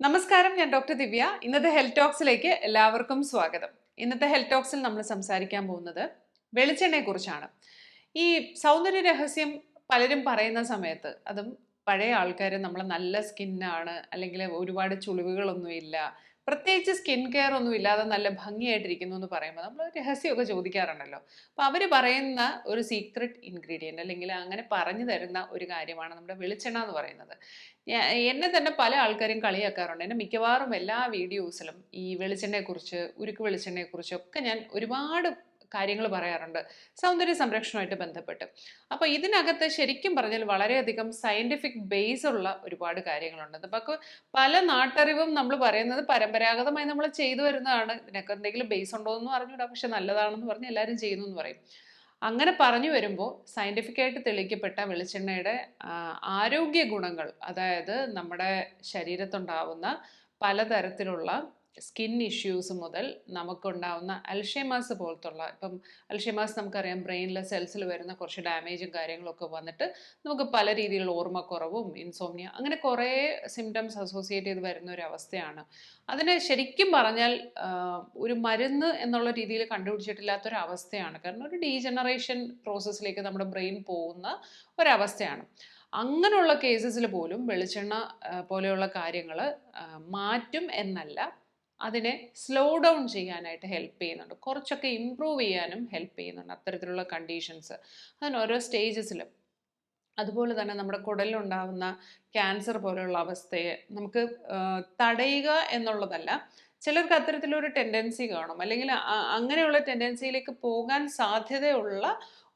നമസ്കാരം ഞാൻ ഡോക്ടർ ദിവ്യ. ഇന്നത്തെ ഹെൽത്ത് ടോക്സിലേക്ക് എല്ലാവർക്കും സ്വാഗതം. ഇന്നത്തെ ഹെൽത്ത് ടോക്സിൽ നമ്മൾ സംസാരിക്കാൻ പോകുന്നത് വെളിച്ചെണ്ണയെ കുറിച്ചാണ്. ഈ സൗന്ദര്യ രഹസ്യം പലരും പറയുന്ന സമയത്ത് അതും പഴയ ആൾക്കാർ നമ്മൾ നല്ല സ്കിന്നാണ് അല്ലെങ്കിൽ ഒരുപാട് ചുളിവുകളൊന്നുമില്ല പ്രത്യേകിച്ച് സ്കിൻ കെയർ ഒന്നും ഇല്ലാതെ നല്ല ഭംഗിയായിട്ടിരിക്കുന്നു എന്ന് പറയുമ്പോൾ നമ്മൾ രഹസ്യമൊക്കെ ചോദിക്കാറുണ്ടല്ലോ. അപ്പോൾ അവർ പറയുന്ന ഒരു സീക്രട്ട് ഇൻഗ്രീഡിയന്റ് അല്ലെങ്കിൽ അങ്ങനെ പറഞ്ഞു തരുന്ന ഒരു കാര്യമാണ് നമ്മുടെ വെളിച്ചെണ്ണ എന്ന് പറയുന്നത്. എന്നെ തന്നെ പല ആൾക്കാരും കളിയാക്കാറുണ്ട്. എന്നെ മിക്കവാറും എല്ലാ വീഡിയോസിലും ഈ വെളിച്ചെണ്ണയെക്കുറിച്ച് ഉരുക്ക് വെളിച്ചെണ്ണയെക്കുറിച്ചൊക്കെ ഞാൻ ഒരുപാട് കാര്യങ്ങൾ പറയാറുണ്ട്. സൗന്ദര്യ സംരക്ഷണമായിട്ട് ബന്ധപ്പെട്ട്. അപ്പോൾ ഇതിനകത്ത് ശരിക്കും പറഞ്ഞാൽ വളരെയധികം സയന്റിഫിക് ബേസ് ഉള്ള ഒരുപാട് കാര്യങ്ങളുണ്ട്. അപ്പോൾ പല നാട്ടറിവും നമ്മൾ പറയുന്നത് പരമ്പരാഗതമായി നമ്മൾ ചെയ്തു വരുന്നതാണ്. ഇതിനൊക്കെ എന്തെങ്കിലും ബേസ് ഉണ്ടോ എന്ന് പറഞ്ഞുകൂടാ പക്ഷെ നല്ലതാണെന്ന് പറഞ്ഞ് എല്ലാവരും ചെയ്യുന്നു എന്ന് പറയും. അങ്ങനെ പറഞ്ഞു വരുമ്പോൾ സയന്റിഫിക്കായിട്ട് തെളിയിക്കപ്പെട്ട വെളിച്ചെണ്ണയുടെ ആരോഗ്യ ഗുണങ്ങൾ അതായത് നമ്മുടെ ശരീരത്തുണ്ടാവുന്ന പലതരത്തിലുള്ള സ്കിൻ ഇഷ്യൂസ് മുതൽ നമുക്കുണ്ടാവുന്ന അൽഷേമാസ് പോലത്തുള്ള ഇപ്പം അൽഷേമാസ് നമുക്കറിയാം ബ്രെയിനിലെ സെൽസിൽ വരുന്ന കുറച്ച് ഡാമേജും കാര്യങ്ങളൊക്കെ വന്നിട്ട് നമുക്ക് പല രീതിയിലുള്ള ഓർമ്മക്കുറവും ഇൻസോമിയ അങ്ങനെ കുറേ സിംറ്റംസ് അസോസിയേറ്റ് ചെയ്ത് വരുന്ന ഒരു അവസ്ഥയാണ് അതിനെ ശരിക്കും പറഞ്ഞാൽ ഒരു മരുന്ന് എന്നുള്ള രീതിയിൽ കണ്ടുപിടിച്ചിട്ടില്ലാത്തൊരു അവസ്ഥയാണ് കാരണം ഒരു ഡീജനറേഷൻ പ്രോസസ്സിലേക്ക് നമ്മുടെ ബ്രെയിൻ പോകുന്ന ഒരവസ്ഥയാണ്. അങ്ങനെയുള്ള കേസസിൽ പോലും വെളിച്ചെണ്ണ പോലെയുള്ള കാര്യങ്ങൾ മാറ്റും എന്നല്ല അതിനെ സ്ലോ ഡൗൺ ചെയ്യാനായിട്ട് ഹെൽപ്പ് ചെയ്യുന്നുണ്ട്. കുറച്ചൊക്കെ ഇമ്പ്രൂവ് ചെയ്യാനും ഹെൽപ്പ് ചെയ്യുന്നുണ്ട് അത്തരത്തിലുള്ള കണ്ടീഷൻസ് അതിന് ഓരോ സ്റ്റേജസിലും അതുപോലെ തന്നെ നമ്മുടെ കുടലിലുണ്ടാകുന്ന ക്യാൻസർ പോലെയുള്ള അവസ്ഥയെ നമുക്ക് തടയുക എന്നുള്ളതല്ല ചിലർക്ക് അത്തരത്തിലൊരു ടെൻഡൻസി കാണും. അല്ലെങ്കിൽ അങ്ങനെയുള്ള ടെൻഡൻസിയിലേക്ക് പോകാൻ സാധ്യതയുള്ള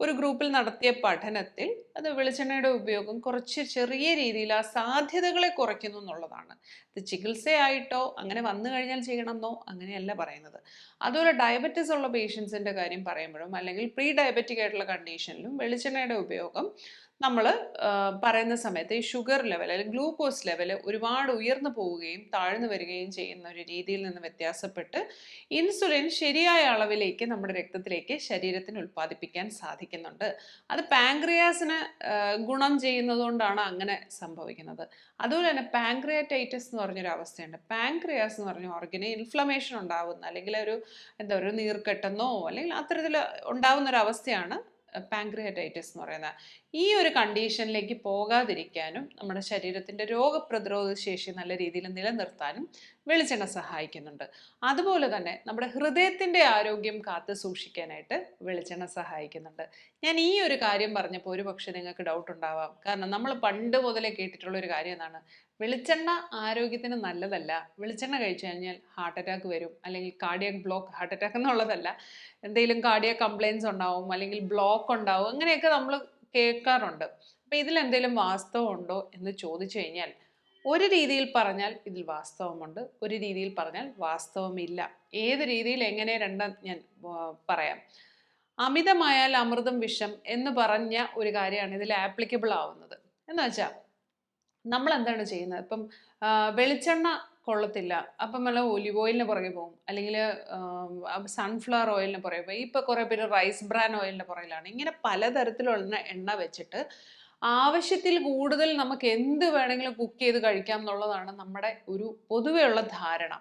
ഒരു ഗ്രൂപ്പിൽ നടത്തിയ പഠനത്തിൽ അത് വെളിച്ചെണ്ണയുടെ ഉപയോഗം കുറച്ച് ചെറിയ രീതിയിൽ ആ സാധ്യതകളെ കുറയ്ക്കുന്നു എന്നുള്ളതാണ്. ഇത് ചികിത്സയായിട്ടോ അങ്ങനെ വന്നു കഴിഞ്ഞാൽ ചെയ്യണമെന്നോ അങ്ങനെയല്ല പറയുന്നത്. അതുപോലെ ഡയബറ്റിസ് ഉള്ള പേഷ്യൻസിന്റെ കാര്യം പറയുമ്പോഴും അല്ലെങ്കിൽ പ്രീ ഡയബറ്റിക് ആയിട്ടുള്ള കണ്ടീഷനിലും വെളിച്ചെണ്ണയുടെ ഉപയോഗം നമ്മൾ പറയുന്ന സമയത്ത് ഈ ഷുഗർ ലെവൽ അല്ലെങ്കിൽ ഗ്ലൂക്കോസ് ലെവൽ ഒരുപാട് ഉയർന്നു പോവുകയും താഴ്ന്നു വരികയും ചെയ്യുന്ന ഒരു രീതിയിൽ നിന്ന് വ്യത്യാസപ്പെട്ട് ഇൻസുലിൻ ശരിയായ അളവിലേക്ക് നമ്മുടെ രക്തത്തിലേക്ക് ശരീരത്തിന് ഉൽപ്പാദിപ്പിക്കാൻ സാധിക്കുന്നുണ്ട് അത് പാങ്ക്രിയാസിന് ഗുണം ചെയ്യുന്നതുകൊണ്ടാണ് അങ്ങനെ സംഭവിക്കുന്നത്. അതുപോലെ തന്നെ പാങ്ക്രിയാറ്റൈറ്റിസ് എന്ന് പറഞ്ഞൊരു അവസ്ഥയുണ്ട്. പാങ്ക്രിയാസ് എന്ന് പറഞ്ഞ ഓർഗിന് ഇൻഫ്ലമേഷൻ ഉണ്ടാവുന്ന അല്ലെങ്കിൽ ഒരു എന്താ ഒരു നീർക്കെട്ടെന്നോ അല്ലെങ്കിൽ അത്തരത്തിൽ ഉണ്ടാവുന്ന ഒരു അവസ്ഥയാണ് പാങ്ക്രിയാറ്റൈറ്റിസ് എന്ന് പറയുന്നത്. ഈ ഒരു കണ്ടീഷനിലേക്ക് പോകാതിരിക്കാനും നമ്മുടെ ശരീരത്തിന്റെ രോഗപ്രതിരോധ ശേഷി നല്ല രീതിയിൽ നിലനിർത്താനും വെളിച്ചെണ്ണ സഹായിക്കുന്നുണ്ട്. അതുപോലെ തന്നെ നമ്മുടെ ഹൃദയത്തിന്റെ ആരോഗ്യം കാത്തു സൂക്ഷിക്കാനായിട്ട് വെളിച്ചെണ്ണ സഹായിക്കുന്നുണ്ട്. ഞാൻ ഈ ഒരു കാര്യം പറഞ്ഞപ്പോൾ ഒരു പക്ഷേ നിങ്ങൾക്ക് ഡൗട്ട് ഉണ്ടാവാം. കാരണം നമ്മൾ പണ്ട് മുതലേ കേട്ടിട്ടുള്ള ഒരു കാര്യം എന്താണ്? വെളിച്ചെണ്ണ ആരോഗ്യത്തിന് നല്ലതല്ല. വെളിച്ചെണ്ണ കഴിച്ചു കഴിഞ്ഞാൽ ഹാർട്ട് അറ്റാക്ക് വരും. അല്ലെങ്കിൽ കാർഡിയക് ബ്ലോക്ക് ഹാർട്ട് അറ്റാക്ക് എന്നുള്ളതല്ല. എന്തെങ്കിലും കാർഡിയക് കംപ്ലയിൻസ് ഉണ്ടാവും. അല്ലെങ്കിൽ ബ്ലോക്ക് ഉണ്ടാവും. അങ്ങനെയൊക്കെ നമ്മൾ കേൾക്കാറുണ്ട്. അപ്പം ഇതിലെന്തെങ്കിലും വാസ്തവം ഉണ്ടോ എന്ന് ചോദിച്ചു കഴിഞ്ഞാൽ ഒരു രീതിയിൽ പറഞ്ഞാൽ ഇതിൽ വാസ്തവമുണ്ട് ഒരു രീതിയിൽ പറഞ്ഞാൽ വാസ്തവമില്ല. ഏത് രീതിയിൽ എങ്ങനെ രണ്ടും ഞാൻ പറയാം. അമിതമായാൽ അമൃതം വിഷം എന്ന് പറഞ്ഞ ഒരു കാര്യമാണ് ഇതിൽ ആപ്ലിക്കബിൾ ആവുന്നത്. എന്ന് വെച്ചാൽ നമ്മൾ എന്താണ് ചെയ്യുന്നത്? ഇപ്പം വെളിച്ചെണ്ണ കൊള്ളത്തില്ല. അപ്പം വല്ല ഒലിവ് ഓയിലിന് പുറകെ പോകും. അല്ലെങ്കിൽ സൺഫ്ലവർ ഓയിലിന് പുറകെ പോകും. ഇപ്പം കുറേ പേര് റൈസ് ബ്രാൻ ഓയിലിന്റെ പുറകിലാണ്. ഇങ്ങനെ പലതരത്തിലുള്ള എണ്ണ വെച്ചിട്ട് ആവശ്യത്തിൽ കൂടുതൽ നമുക്ക് എന്ത് വേണമെങ്കിലും കുക്ക് ചെയ്ത് കഴിക്കാം എന്നുള്ളതാണ് നമ്മുടെ ഒരു പൊതുവെയുള്ള ധാരണ.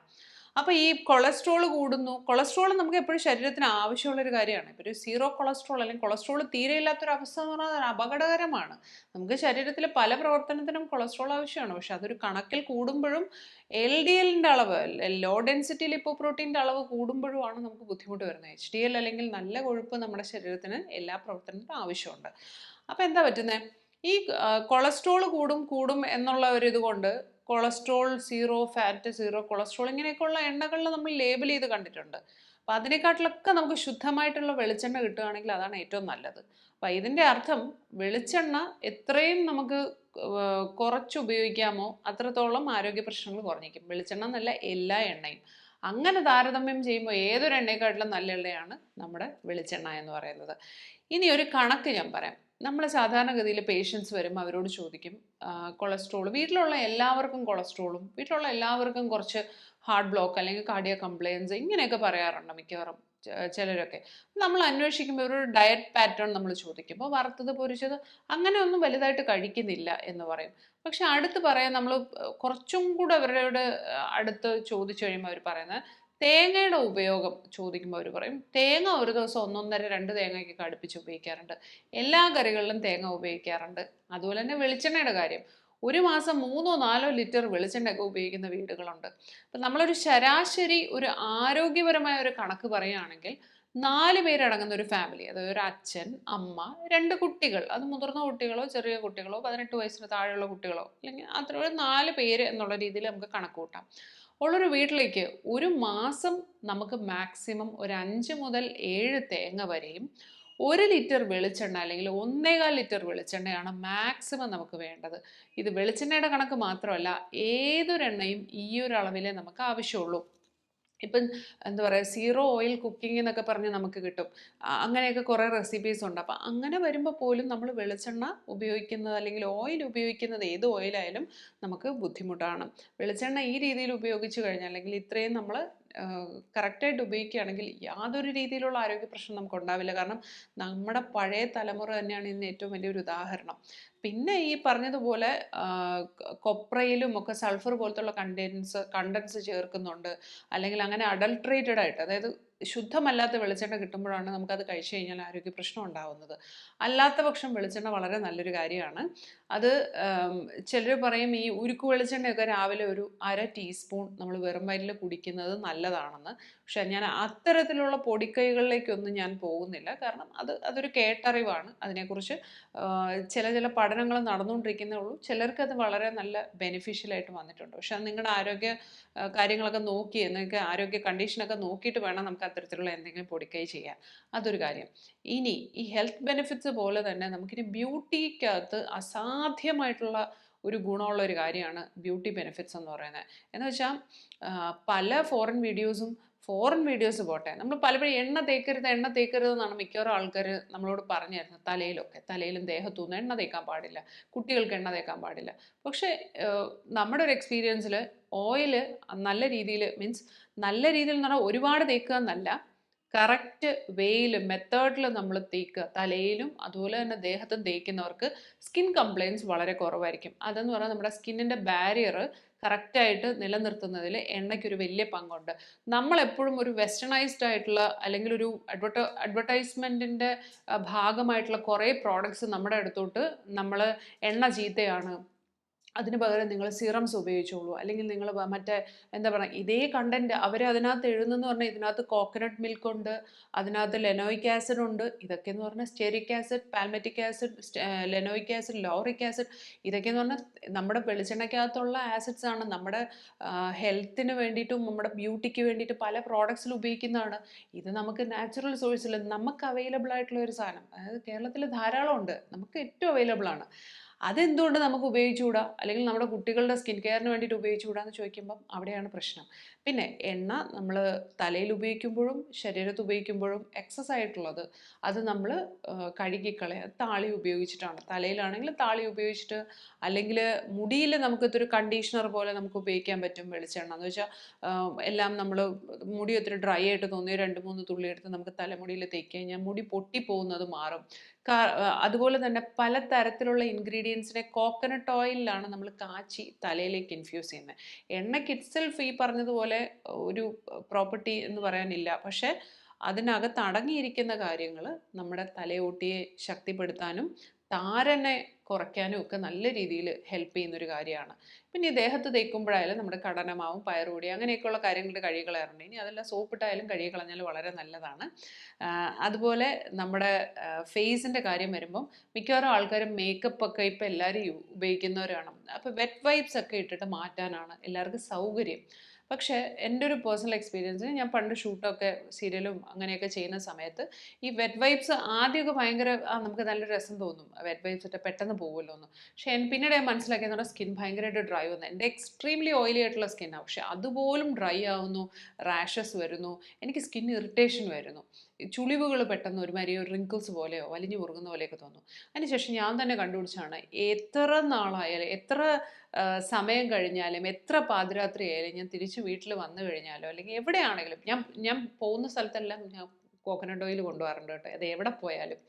അപ്പോൾ ഈ കൊളസ്ട്രോൾ കൂടുന്നു. കൊളസ്ട്രോൾ നമുക്ക് എപ്പോഴും ശരീരത്തിന് ആവശ്യമുള്ള ഒരു കാര്യമാണ്. ഇപ്പോൾ ഒരു സീറോ കൊളസ്ട്രോൾ അല്ലെങ്കിൽ കൊളസ്ട്രോൾ തീരെ ഇല്ലാത്തൊരു അവസ്ഥ എന്ന് പറഞ്ഞാൽ അത് അപകടകരമാണ്. നമുക്ക് ശരീരത്തിൽ പല പ്രവർത്തനത്തിനും കൊളസ്ട്രോൾ ആവശ്യമാണ്. പക്ഷെ അതൊരു കണക്കിൽ കൂടുമ്പോഴും എൽ ഡി എല്ലിന്റെ അളവ് ലോ ഡെൻസിറ്റി ലിപ്പോ പ്രോട്ടീന്റെ അളവ് കൂടുമ്പോഴുമാണ് നമുക്ക് ബുദ്ധിമുട്ട് വരുന്നത്. എച്ച് ഡി എൽ അല്ലെങ്കിൽ നല്ല കൊഴുപ്പ് നമ്മുടെ ശരീരത്തിന് എല്ലാ പ്രവർത്തനത്തിനും ആവശ്യമുണ്ട്. അപ്പോൾ എന്താ പറ്റുന്നത് ഈ കൊളസ്ട്രോൾ കൂടും കൂടും എന്നുള്ള ഒരു ഇതുകൊണ്ട് cholesterol zero fat zero cholesterol ഇങ്ങനെയൊക്കെയുള്ള എണ്ണകളിൽ നമ്മൾ ലേബൽ ചെയ്ത് കണ്ടിട്ടുണ്ട്. അപ്പോൾ അതിനെക്കാട്ടിലൊക്കെ നമുക്ക് ശുദ്ധമായിട്ടുള്ള വെളിച്ചെണ്ണ കിട്ടുകയാണെങ്കിൽ അതാണ് ഏറ്റവും നല്ലത്. അപ്പോൾ ഇതിന്റെ അർത്ഥം വെളിച്ചെണ്ണ എത്രയും നമുക്ക് കുറച്ച് ഉപയോഗിക്കാമോ അത്രത്തോളം ആരോഗ്യ പ്രശ്നങ്ങൾ കുറഞ്ഞിരിക്കും. വെളിച്ചെണ്ണ എന്നല്ല എല്ലാ എണ്ണയും. അങ്ങനെ താരതമ്യം ചെയ്യുമ്പോൾ ഏതൊരു എണ്ണയെക്കാട്ടിലും നല്ല എണ്ണയാണ് നമ്മുടെ വെളിച്ചെണ്ണ എന്ന് പറയുന്നത്. ഇനി ഒരു കണക്ക് ഞാൻ പറയാം. നമ്മൾ സാധാരണഗതിയിൽ പേഷ്യൻസ് വരും അവരോട് ചോദിക്കും കൊളസ്ട്രോൾ വീട്ടിലുള്ള എല്ലാവർക്കും കൊളസ്ട്രോളും വീട്ടിലുള്ള എല്ലാവർക്കും കുറച്ച് ഹാർട്ട് ബ്ലോക്ക് അല്ലെങ്കിൽ കാർഡിയ കംപ്ലയിൻസ് ഇങ്ങനെയൊക്കെ പറയാറുണ്ട് മിക്കവാറും ചിലരൊക്കെ. നമ്മൾ അന്വേഷിക്കുമ്പോൾ ഒരു ഡയറ്റ് പാറ്റേൺ നമ്മൾ ചോദിക്കും. അപ്പോൾ വറുത്തത് പൊരിച്ചത് അങ്ങനെ ഒന്നും വലുതായിട്ട് കഴിക്കുന്നില്ല എന്ന് പറയും. പക്ഷെ അടുത്ത് പറയാൻ നമ്മൾ കുറച്ചും കൂടെ അവരോട് അടുത്ത് ചോദിച്ചു കഴിയുമ്പോൾ അവർ പറയുന്നത് തേങ്ങയുടെ ഉപയോഗം ചോദിക്കുമ്പോൾ അവർ പറയും. തേങ്ങ ഒരു ദിവസം ഒന്നൊന്നര രണ്ട് തേങ്ങയ്ക്കൊക്കെ അടുപ്പിച്ച് ഉപയോഗിക്കാറുണ്ട്. എല്ലാ കറികളിലും തേങ്ങ ഉപയോഗിക്കാറുണ്ട്. അതുപോലെ തന്നെ വെളിച്ചെണ്ണയുടെ കാര്യം. ഒരു മാസം മൂന്നോ നാലോ ലിറ്റർ വെളിച്ചെണ്ണയൊക്കെ ഉപയോഗിക്കുന്ന വീടുകളുണ്ട്. അപ്പം നമ്മളൊരു ശരാശരി ഒരു ആരോഗ്യപരമായ ഒരു കണക്ക് പറയുകയാണെങ്കിൽ നാല് പേരടങ്ങുന്ന ഒരു ഫാമിലി അതായത് ഒരു അച്ഛൻ അമ്മ രണ്ട് കുട്ടികൾ. അത് മുതിർന്ന കുട്ടികളോ ചെറിയ കുട്ടികളോ പതിനെട്ട് വയസ്സിന് താഴെയുള്ള കുട്ടികളോ അല്ലെങ്കിൽ അത്ര ഒരു നാല് പേര് എന്നുള്ള രീതിയിൽ നമുക്ക് കണക്ക് കൂട്ടാം. ഉള്ളൊരു വീട്ടിലേക്ക് ഒരു മാസം നമുക്ക് മാക്സിമം ഒരു അഞ്ച് മുതൽ ഏഴ് തേങ്ങ വരെയും ഒരു ലിറ്റർ വെളിച്ചെണ്ണ അല്ലെങ്കിൽ ഒന്നേകാൽ ലിറ്റർ വെളിച്ചെണ്ണയാണ് മാക്സിമം നമുക്ക് വേണ്ടത്. ഇത് വെളിച്ചെണ്ണയുടെ കണക്ക് മാത്രമല്ല ഏതൊരെണ്ണയും ഈ ഒരു അളവിലേ നമുക്ക് ആവശ്യമുള്ളൂ. ഇപ്പം എന്താ പറയുക സീറോ ഓയിൽ കുക്കിംഗ് എന്നൊക്കെ പറഞ്ഞ് നമുക്ക് കിട്ടും. അങ്ങനെയൊക്കെ കുറേ റെസിപ്പീസ് ഉണ്ട്. അപ്പം അങ്ങനെ വരുമ്പോൾ പോലും നമ്മൾ വെളിച്ചെണ്ണ ഉപയോഗിക്കുന്നത് അല്ലെങ്കിൽ ഓയിൽ ഉപയോഗിക്കുന്നത് ഏത് ഓയിലായാലും നമുക്ക് ബുദ്ധിമുട്ടാണ്. വെളിച്ചെണ്ണ ഈ രീതിയിൽ ഉപയോഗിച്ച് കഴിഞ്ഞാൽ അല്ലെങ്കിൽ ഇത്രയും നമ്മൾ കറക്റ്റായിട്ട് ഉപയോഗിക്കുകയാണെങ്കിൽ യാതൊരു രീതിയിലുള്ള ആരോഗ്യ പ്രശ്നം നമുക്ക് ഉണ്ടാവില്ല. കാരണം നമ്മുടെ പഴയ തലമുറ തന്നെയാണ് ഇതിന് ഏറ്റവും വലിയൊരു ഉദാഹരണം. പിന്നെ ഈ പറഞ്ഞതുപോലെ കൊപ്രയിലും ഒക്കെ സൾഫർ പോലത്തുള്ള കണ്ടൻസ് കണ്ടൻസ് ചേർക്കുന്നുണ്ട്. അല്ലെങ്കിൽ അങ്ങനെ അഡൾട്രേറ്റഡ് ആയിട്ട് അതായത് ശുദ്ധമല്ലാത്ത വെളിച്ചെണ്ണ കിട്ടുമ്പോഴാണ് നമുക്കത് കഴിച്ചു കഴിഞ്ഞാൽ ആരോഗ്യ പ്രശ്നം ഉണ്ടാവുന്നത്. അല്ലാത്ത പക്ഷം വെളിച്ചെണ്ണ വളരെ നല്ലൊരു കാര്യമാണ്. അത് ചിലർ പറയും ഈ ഉരുക്ക് വെളിച്ചെണ്ണയൊക്കെ രാവിലെ ഒരു അര ടീസ്പൂൺ നമ്മൾ വെറും വയറ്റിൽ കുടിക്കുന്നത് നല്ലതാണെന്ന്. പക്ഷേ ഞാൻ അത്തരത്തിലുള്ള പൊടിക്കൈകളിലേക്കൊന്നും ഞാൻ പോകുന്നില്ല. കാരണം അത് അതൊരു കേട്ടറിവാണ്. അതിനെക്കുറിച്ച് ചില ചില പഠനങ്ങൾ നടന്നുകൊണ്ടിരിക്കുന്നേ ഉള്ളൂ. ചിലർക്ക് അത് വളരെ നല്ല ബെനിഫിഷ്യലായിട്ട് വന്നിട്ടുണ്ട്. പക്ഷേ അത് നിങ്ങളുടെ ആരോഗ്യ കാര്യങ്ങളൊക്കെ നോക്കി നിങ്ങൾക്ക് ആരോഗ്യ കണ്ടീഷനൊക്കെ നോക്കിയിട്ട് വേണം നമുക്ക് അത്തരത്തിലുള്ള എന്തെങ്കിലും പൊടിക്കൈ ചെയ്യാൻ. അതൊരു കാര്യം. ഇനി ഈ ഹെൽത്ത് ബെനിഫിറ്റ്സ് പോലെ തന്നെ നമുക്കിനി ബ്യൂട്ടിക്കകത്ത് അസാധ്യമായിട്ടുള്ള ഒരു ഗുണമുള്ള ഒരു കാര്യമാണ് ബ്യൂട്ടി ബെനിഫിറ്റ്സ് എന്ന് പറയുന്നത്. എന്ന് വെച്ചാൽ പല ഫോറിൻ വീഡിയോസും ഫോറിൻ വീഡിയോസ് പോട്ടെ. നമ്മൾ പലപ്പോഴും എണ്ണ തേക്കരുത് എണ്ണ തേക്കരുത് എന്നാണ് മിക്കവാറും ആൾക്കാർ നമ്മളോട് പറഞ്ഞു തരുന്നത് തലയിലൊക്കെ തലയിലും ദേഹത്തുനിന്ന് എണ്ണ തേക്കാൻ പാടില്ല. കുട്ടികൾക്ക് എണ്ണ തേക്കാൻ പാടില്ല. പക്ഷേ നമ്മുടെ ഒരു എക്സ്പീരിയൻസിൽ ഓയിൽ നല്ല രീതിയിൽ മീൻസ് നല്ല രീതിയിൽ എന്ന് പറഞ്ഞാൽ ഒരുപാട് തേക്കുക എന്നല്ല. കറക്റ്റ് വേയിൽ മെത്തേഡിൽ നമ്മൾ തേക്കുക. തലയിലും അതുപോലെ തന്നെ ദേഹത്തും തേക്കുന്നവർക്ക് സ്കിൻ കംപ്ലയിൻസ് വളരെ കുറവായിരിക്കും. അതെന്ന് പറഞ്ഞാൽ നമ്മുടെ സ്കിന്നിന്റെ ബാരിയർ കറക്റ്റായിട്ട് നിലനിർത്തുന്നതിൽ എണ്ണയ്ക്കൊരു വലിയ പങ്കുണ്ട്. നമ്മളെപ്പോഴും ഒരു വെസ്റ്റേണൈസ്ഡ് ആയിട്ടുള്ള അല്ലെങ്കിൽ ഒരു അഡ്വർട്ട അഡ്വർടൈസ്മെന്റിന്റെ ഭാഗമായിട്ടുള്ള കുറേ പ്രോഡക്ട്സ് നമ്മുടെ അടുത്തോട്ട് നമ്മൾ എണ്ണ ചീത്തയാണ് അതിന് പകരം നിങ്ങൾ സിറംസ് ഉപയോഗിച്ചോളൂ. അല്ലെങ്കിൽ നിങ്ങൾ മറ്റേ എന്താ പറയുക ഇതേ കണ്ടന്റ് അവർ അതിനകത്ത് എഴുതുന്നെന്ന് പറഞ്ഞാൽ ഇതിനകത്ത് കോക്കനട്ട് മിൽക്ക് ഉണ്ട് അതിനകത്ത് ലെനോയിക് ആസിഡ് ഉണ്ട് ഇതൊക്കെ എന്ന് പറഞ്ഞാൽ stearic acid palmitic acid linoleic acid lauric acid ഇതൊക്കെ എന്ന് പറഞ്ഞാൽ നമ്മുടെ വെളിച്ചെണ്ണയ്ക്കകത്തുള്ള ആസിഡ്സ് ആണ്. നമ്മുടെ ഹെൽത്തിന് വേണ്ടിയിട്ടും നമ്മുടെ ബ്യൂട്ടിക്ക് വേണ്ടിയിട്ട് പല പ്രോഡക്ട്സിൽ ഉപയോഗിക്കുന്നതാണ്. ഇത് നമുക്ക് നാച്ചുറൽ സോഴ്സിൽ നമുക്ക് അവൈലബിൾ ആയിട്ടുള്ള ഒരു സാധനം. അതായത് കേരളത്തിൽ ധാരാളം ഉണ്ട് നമുക്ക് ഏറ്റവും അവൈലബിൾ ആണ്. അതെന്തുകൊണ്ട് നമുക്ക് ഉപയോഗിച്ചുകൂടാ? അല്ലെങ്കിൽ നമ്മുടെ കുട്ടികളുടെ സ്കിൻ കെയറിന് വേണ്ടിയിട്ട് ഉപയോഗിച്ചുകൂടാ എന്ന് ചോദിക്കുമ്പം അവിടെയാണ് പ്രശ്നം. പിന്നെ എണ്ണ നമ്മൾ തലയിൽ ഉപയോഗിക്കുമ്പോഴും ശരീരത്ത് ഉപയോഗിക്കുമ്പോഴും എക്സസ് ആയിട്ടുള്ളത് അത് നമ്മൾ കഴുകിക്കളയുക താളി ഉപയോഗിച്ചിട്ടാണ്. തലയിലാണെങ്കിൽ താളി ഉപയോഗിച്ചിട്ട് അല്ലെങ്കിൽ മുടിയിൽ നമുക്ക് ഇതൊരു കണ്ടീഷണർ പോലെ നമുക്ക് ഉപയോഗിക്കാൻ പറ്റും വെളിച്ചെണ്ണ. എന്ന് വെച്ചാൽ എല്ലാം നമ്മൾ മുടി ഒത്തിരി ഡ്രൈ ആയിട്ട് തോന്നിയ രണ്ട് മൂന്ന് തുള്ളി എടുത്ത് നമുക്ക് തലമുടിയിൽ തേക്കി കഴിഞ്ഞാൽ മുടി പൊട്ടിപ്പോകുന്നത് മാറും. അതുപോലെ തന്നെ പല തരത്തിലുള്ള ഇൻഗ്രീഡിയൻസിനെ കോക്കനട്ട് ഓയിലാണ് നമ്മൾ കാച്ചി തലയിലേക്ക് ഇൻഫ്യൂസ് ചെയ്യുന്നത് എണ്ണ ഇറ്റ്സെൽഫ് ഈ പറഞ്ഞതുപോലെ ഒരു പ്രോപ്പർട്ടി എന്ന് പറയാനില്ല. പക്ഷേ അതിനകത്ത് അടങ്ങിയിരിക്കുന്ന കാര്യങ്ങൾ നമ്മുടെ തലയോട്ടിയെ ശക്തിപ്പെടുത്താനും താരനെ കുറയ്ക്കാനും ഒക്കെ നല്ല രീതിയിൽ ഹെൽപ്പ് ചെയ്യുന്നൊരു കാര്യമാണ്. പിന്നെ ഈ ദേഹത്ത് തേക്കുമ്പോഴായാലും നമ്മുടെ കടനമാവും പയറുപൊടി അങ്ങനെയൊക്കെയുള്ള കാര്യങ്ങളുടെ കഴുകി കളയാറുണ്ട് ഇനി അതെല്ലാം സോപ്പിട്ടായാലും കഴുകി കളഞ്ഞാൽ വളരെ നല്ലതാണ്. അതുപോലെ നമ്മുടെ ഫേസിന്റെ കാര്യം വരുമ്പം മിക്കവാറും ആൾക്കാരും മേക്കപ്പ് ഒക്കെ ഇപ്പം എല്ലാവരും ഉപയോഗിക്കുന്നവരാണ്. അപ്പോൾ വെറ്റ് വൈപ്സ് ഒക്കെ ഇട്ടിട്ട് മാറ്റാനാണ് എല്ലാവർക്കും സൗകര്യം. പക്ഷേ എന്റെ ഒരു പേഴ്സണൽ എക്സ്പീരിയൻസിൽ ഞാൻ പണ്ട് ഷൂട്ടൊക്കെ സീരിയലും അങ്ങനെയൊക്കെ ചെയ്യുന്ന സമയത്ത് ഈ വെറ്റ് വൈബ്സ് ആദ്യമൊക്കെ ഭയങ്കര നമുക്ക് നല്ല രസം തോന്നും. വെറ്റ് വൈബ്സ് ഒക്കെ പെട്ടെന്ന് പോകുമല്ലോ എന്ന്. പക്ഷേ പിന്നീട് ഞാൻ മനസ്സിലാക്കിയെന്ന് പറഞ്ഞാൽ സ്കിൻ ഭയങ്കരമായിട്ട് ഡ്രൈ വന്നു. എന്റെ എക്സ്ട്രീംലി ഓയിലി ആയിട്ടുള്ള സ്കിന്നാണ് പക്ഷേ അതുപോലും ഡ്രൈ ആവുന്നു റാഷസ് വരുന്നു എനിക്ക് സ്കിൻ ഇറിറ്റേഷൻ വരുന്നു. ചുളിവുകൾ പെട്ടെന്ന് ഒരുമാതിരി ഒരു റിങ്കിൾസ് പോലെയോ വലിഞ്ഞു മുറുകുന്ന പോലെയൊക്കെ തോന്നും. അതിനുശേഷം ഞാൻ തന്നെ കണ്ടുപിടിച്ചാണ് എത്ര നാളായാലും എത്ര സമയം കഴിഞ്ഞാലും എത്ര പാതിരാത്രി ആയാലും ഞാൻ തിരിച്ച് വീട്ടിൽ വന്നു കഴിഞ്ഞാലോ അല്ലെങ്കിൽ എവിടെയാണെങ്കിലും ഞാൻ ഞാൻ പോകുന്ന സ്ഥലത്തെല്ലാം ഞാൻ കോക്കനട്ട് ഓയിൽ കൊണ്ടുപോകാറുണ്ട് കേട്ടോ. അത് എവിടെ പോയാലും.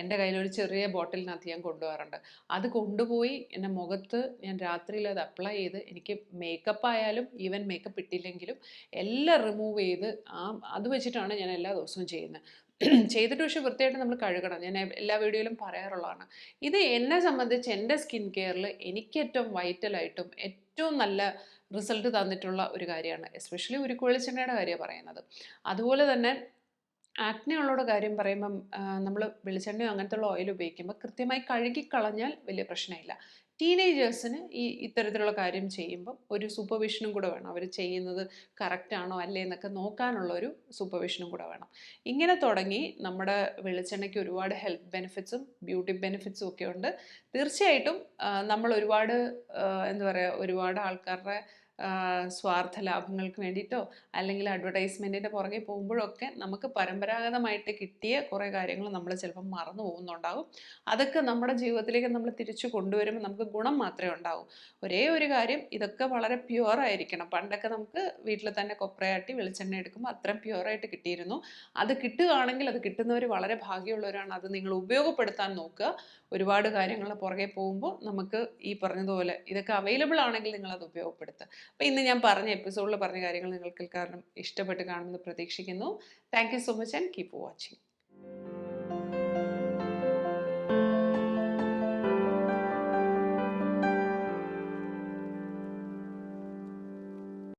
എന്റെ കയ്യിലൊരു ചെറിയ ബോട്ടിലിനകത്ത് ഞാൻ കൊണ്ടുപോകാറുണ്ട്. അത് കൊണ്ടുപോയി എന്റെ മുഖത്ത് ഞാൻ രാത്രിയിൽ അത് അപ്ലൈ ചെയ്ത് എനിക്ക് മേക്കപ്പ് ആയാലും ഈവൻ മേക്കപ്പ് ഇട്ടില്ലെങ്കിലും എല്ലാം റിമൂവ് ചെയ്ത് ആ അത് വെച്ചിട്ടാണ് ഞാൻ എല്ലാ ദിവസവും ചെയ്യുന്നത്. ചെയ്തിട്ട് പക്ഷേ വൃത്തിയായിട്ട് നമ്മൾ കഴുകണം. ഞാൻ എല്ലാ വീഡിയോയിലും പറയാറുള്ളതാണ്. ഇത് എന്നെ സംബന്ധിച്ച് എന്റെ സ്കിൻ കെയറിൽ എനിക്ക് ഏറ്റവും വൈറ്റലായിട്ടും ഏറ്റവും നല്ല റിസൾട്ട് തന്നിട്ടുള്ള ഒരു കാര്യമാണ്. എസ്പെഷ്യലി ഉരുക്കുവെളിച്ചെണ്ണയുടെ കാര്യമാണ് പറയുന്നത്. അതുപോലെ തന്നെ ആക്നെ ഉള്ളവരുടെ കാര്യം പറയുമ്പം നമ്മൾ വെളിച്ചെണ്ണയോ അങ്ങനത്തെയുള്ള ഓയിൽ ഉപയോഗിക്കുമ്പോൾ കൃത്യമായി കഴുകി കളഞ്ഞാൽ വലിയ പ്രശ്നമില്ല. ടീനേജേഴ്സിന് ഈ ഇത്തരത്തിലുള്ള കാര്യം ചെയ്യുമ്പം ഒരു സൂപ്പർവിഷനും കൂടെ വേണം. അവർ ചെയ്യുന്നത് കറക്റ്റ് ആണോ അല്ലേ എന്നൊക്കെ നോക്കാനുള്ള ഒരു സൂപ്പർവിഷനും കൂടെ വേണം. ഇങ്ങനെ തുടങ്ങി നമ്മുടെ വെളിച്ചെണ്ണയ്ക്ക് ഒരുപാട് ഹെൽത്ത് ബെനിഫിറ്റ്സും ബ്യൂട്ടി ബെനിഫിറ്റ്സും ഒക്കെ ഉണ്ട്. തീർച്ചയായിട്ടും നമ്മൾ ഒരുപാട് എന്താ പറയുക ഒരുപാട് ആൾക്കാരുടെ സ്വാർത്ഥ ലാഭങ്ങൾക്ക് വേണ്ടിയിട്ടോ അല്ലെങ്കിൽ അഡ്വർടൈസ്മെന്റിന്റെ പുറകെ പോകുമ്പോഴൊക്കെ നമുക്ക് പരമ്പരാഗതമായിട്ട് കിട്ടിയ കുറേ കാര്യങ്ങൾ നമ്മൾ ചിലപ്പം മറന്നു പോകുന്നുണ്ടാകും അതൊക്കെ നമ്മുടെ ജീവിതത്തിലേക്ക് നമ്മൾ തിരിച്ചു കൊണ്ടുവരുമ്പോൾ നമുക്ക് ഗുണം മാത്രമേ ഉണ്ടാവൂ. ഒരേ ഒരു കാര്യം ഇതൊക്കെ വളരെ പ്യുവർ ആയിരിക്കണം. പണ്ടൊക്കെ നമുക്ക് വീട്ടിൽ തന്നെ കൊപ്രയാട്ടി വെളിച്ചെണ്ണ എടുക്കുമ്പോൾ അത്രയും പ്യുവറായിട്ട് കിട്ടിയിരുന്നു. അത് കിട്ടുകയാണെങ്കിൽ അത് കിട്ടുന്നവർ വളരെ ഭാഗ്യമുള്ളവരാണ്. അത് നിങ്ങൾ ഉപയോഗപ്പെടുത്താൻ നോക്കുക. ഒരുപാട് കാര്യങ്ങൾ പുറകെ പോകുമ്പോൾ നമുക്ക് ഈ പറഞ്ഞതുപോലെ ഇതൊക്കെ അവൈലബിൾ ആണെങ്കിൽ നിങ്ങൾ അത് ഉപയോഗപ്പെടുത്തുക. അപ്പോൾ ഇന്ന് ഞാൻ പറഞ്ഞ എപ്പിസോഡിൽ പറഞ്ഞ കാര്യങ്ങൾ നിങ്ങൾക്ക് കാരണം ഇഷ്ടപ്പെട്ട് കാണുമെന്ന് പ്രതീക്ഷിക്കുന്നു. Thank so much and keep watching